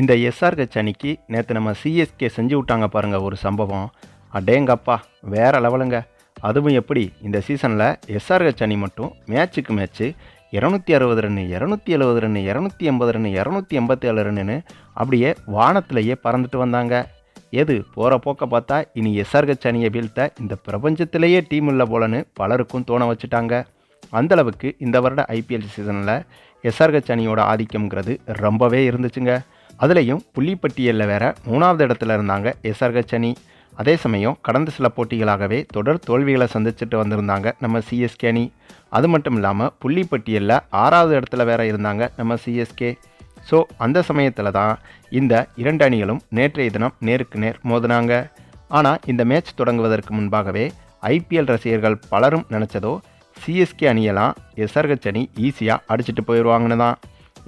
இந்த எஸ்ஆர்ஹெச் அணிக்கு நேற்று நம்ம சிஎஸ்கே செஞ்சு விட்டாங்க பாருங்கள் ஒரு சம்பவம். அடேங்கப்பா வேற லெவலுங்க. அதுவும் எப்படி இந்த சீசனில் எஸ்ஆர்ஹெச் அணி மட்டும் மேட்சுக்கு மேட்ச்சு இரநூத்தி அறுபது ரன்னு இரநூத்தி எழுபது ரன்னு இரநூத்தி எண்பது ரன்னு இரநூத்தி எண்பத்தி ஏழு ரன்னுன்னு அப்படியே வானத்திலேயே பறந்துட்டு வந்தாங்க. எது போகிற போக்க பார்த்தா இனி எஸ்ஆர்ஹெச் அணியை வீழ்த்த இந்த பிரபஞ்சத்திலேயே டீம் இல்லை போலன்னு பலருக்கும் தோண வச்சுட்டாங்க. அந்தளவுக்கு இந்த வருட ஐபிஎல் சீசனில் எஸ்ஆர்ஹெச் அணியோட ஆதிக்கம்ங்கிறது ரொம்பவே இருந்துச்சுங்க. அதுலேயும் புள்ளிப்பட்டியலில் வேற மூணாவது இடத்துல இருந்தாங்க எஸ்ஆர்ஹெச் அணி அதே சமயம் கடந்த சில போட்டிகளாகவே தொடர் தோல்விகளை சந்திச்சுட்டு வந்திருந்தாங்க நம்ம சிஎஸ்கே அணி. அது மட்டும் இல்லாமல் புள்ளிப்பட்டியலில் ஆறாவது இடத்துல வேற இருந்தாங்க நம்ம சிஎஸ்கே. ஸோ அந்த சமயத்தில் தான் இந்த இரண்டு அணிகளும் நேற்றைய தினம் நேருக்கு நேர் மோதினாங்க. ஆனால் இந்த மேட்ச் தொடங்குவதற்கு முன்பாகவே ஐபிஎல் ரசிகர்கள் பலரும் நினச்சதோ சிஎஸ்கே அணியெல்லாம் எஸ்ஆர்ஹெச் அணி ஈஸியாக அடிச்சிட்டு போயிடுவாங்கன்னு தான்.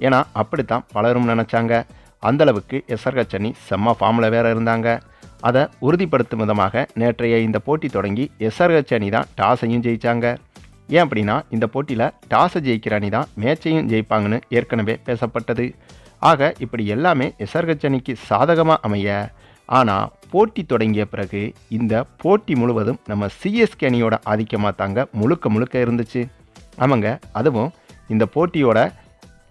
ஏன்னா அப்படித்தான் பலரும் நினச்சாங்க. அந்தளவுக்கு எஸ்ஆர்ஹெச் அணி செம்ம ஃபார்மில் வேற இருந்தாங்க. அதை உறுதிப்படுத்தும் விதமாக நேற்றைய இந்த போட்டி தொடங்கி எஸ்ஆர்ஹெச் அணி தான் டாஸையும் ஜெயித்தாங்க ஏன் அப்படின்னா இந்த போட்டியில் டாஸை ஜெயிக்கிற அணி தான் மேட்சையும் ஜெயிப்பாங்கன்னு ஏற்கனவே பேசப்பட்டது. ஆக இப்படி எல்லாமே எஸ்ஆர்ஹெச் அணிக்கு சாதகமாக அமைய ஆனால் போட்டி தொடங்கிய பிறகு இந்த போட்டி முழுவதும் நம்ம சிஎஸ்கே அணியோட ஆதிக்கமாக தாங்க முழுக்க முழுக்க இருந்துச்சு. ஆமாங்க அதுவும் இந்த போட்டியோட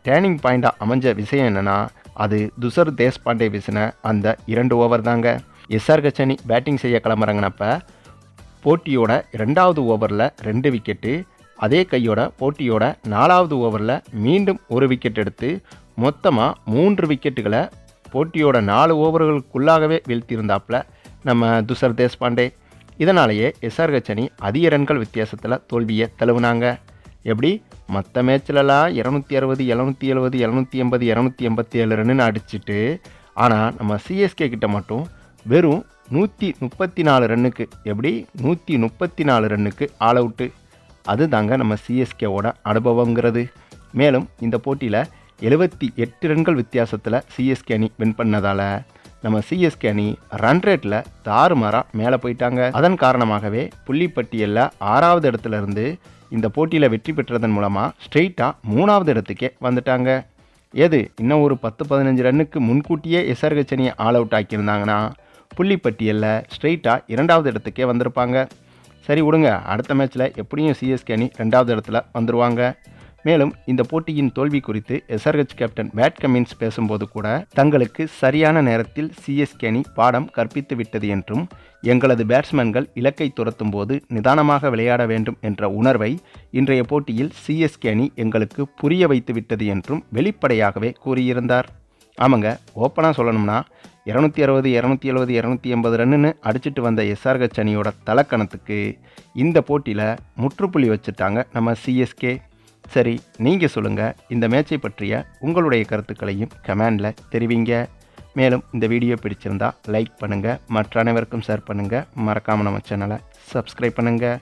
டேர்னிங் பாயிண்டாக அமைஞ்ச விஷயம் என்னென்னா அது துசர் தேஷ்பாண்டே வீசின அந்த இரண்டு ஓவர் தாங்க. எஸ்ஆர் கச்சனி பேட்டிங் செய்ய கிளம்புறாங்கனப்ப போட்டியோட ரெண்டாவது ஓவரில் ரெண்டு விக்கெட்டு அதே கையோட போட்டியோட நாலாவது ஓவரில் மீண்டும் ஒரு விக்கெட் எடுத்து மொத்தமாக மூன்று விக்கெட்டுகளை போட்டியோட நாலு ஓவர்களுக்குள்ளாகவே வீழ்த்தியிருந்தாப்புல நம்ம துசர் தேஷ்பாண்டே. இதனாலேயே எஸ்ஆர் கச்சனி அதிக ரன்கள் வித்தியாசத்தில் தோல்வியை தழுவுனாங்க. எப்படி? மற்ற மேட்ச்லலாம் இரநூத்தி அறுபது எழுநூற்றி எழுபது எழுநூற்றி எண்பது இரநூத்தி எண்பத்தி ஏழு ரன்னு அடிச்சிட்டு ஆனால் நம்ம சிஎஸ்கே கிட்ட மட்டும் வெறும் நூற்றி முப்பத்தி நாலு ரன்னுக்கு எப்படி? நூற்றி முப்பத்தி நாலு ரன்னுக்கு ஆல் அவுட்டு. அது தாங்க நம்ம சிஎஸ்கேவோட அனுபவங்கிறது மேலும் இந்த போட்டியில் எழுபத்தி எட்டு ரன்கள் வித்தியாசத்தில் சிஎஸ்கே அணி வின் பண்ணதால் நம்ம சிஎஸ்கே அணி ரன் ரேட்டில் தாறுமாறாக மேலே போயிட்டாங்க. அதன் காரணமாகவே புள்ளிப்பட்டியலில் ஆறாவது இடத்துல இருந்து இந்த போட்டியில் வெற்றி பெற்றதன் மூலமாக ஸ்ட்ரெயிட்டாக மூணாவது இடத்துக்கே வந்துட்டாங்க. எது? இன்னும் ஒரு பத்து பதினஞ்சு ரன்னுக்கு முன்கூட்டியே எஸ்ஆர்ஹெச் அணியை ஆல் அவுட் ஆக்கியிருந்தாங்கன்னா புள்ளிப்பட்டியலில் ஸ்ட்ரெயிட்டாக இரண்டாவது இடத்துக்கே வந்திருப்பாங்க. சரி விடுங்க. அடுத்த மேட்ச்சில் எப்படியும் சிஎஸ்கே அணி ரெண்டாவது இடத்துல வந்துருவாங்க. மேலும் இந்த போட்டியின் தோல்வி குறித்து எஸ்ஆர்ஹெச் கேப்டன் பேட் கமின்ஸ் பேசும்போது கூட தங்களுக்கு சரியான நேரத்தில் சிஎஸ்கே அணி பாடம் கற்பித்து விட்டது என்றும் எங்களது பேட்ஸ்மேன்கள் இலக்கை துரத்தும் போது நிதானமாக விளையாட வேண்டும் என்ற உணர்வை இன்றைய போட்டியில் சிஎஸ்கே அணி எங்களுக்கு புரிய வைத்து விட்டது என்றும் வெளிப்படையாகவே கூறியிருந்தார். ஆமாங்க ஓப்பனாக சொல்லணும்னா இரநூத்தி அறுபது இரநூத்தி எழுபது இரநூத்தி எண்பது ரன்னுன்னு அடிச்சிட்டு வந்த எஸ்ஆர்ஹெச் அணியோட தலக்கணத்துக்கு இந்த போட்டியில் முற்றுப்புள்ளி வச்சுட்டாங்க நம்ம சிஎஸ்கே சரி நீங்கள் சொல்லுங்கள் இந்த மேட்சை பற்றிய உங்களுடைய கருத்துக்களையும் கமெண்டில் தெரிவிங்க. மேலும் இந்த வீடியோ பிடிச்சிருந்தா லைக் பண்ணுங்கள் மற்ற அனைவருக்கும் ஷேர் பண்ணுங்கள் மறக்காமல் நம்ம சேனலை சப்ஸ்கிரைப் பண்ணுங்கள்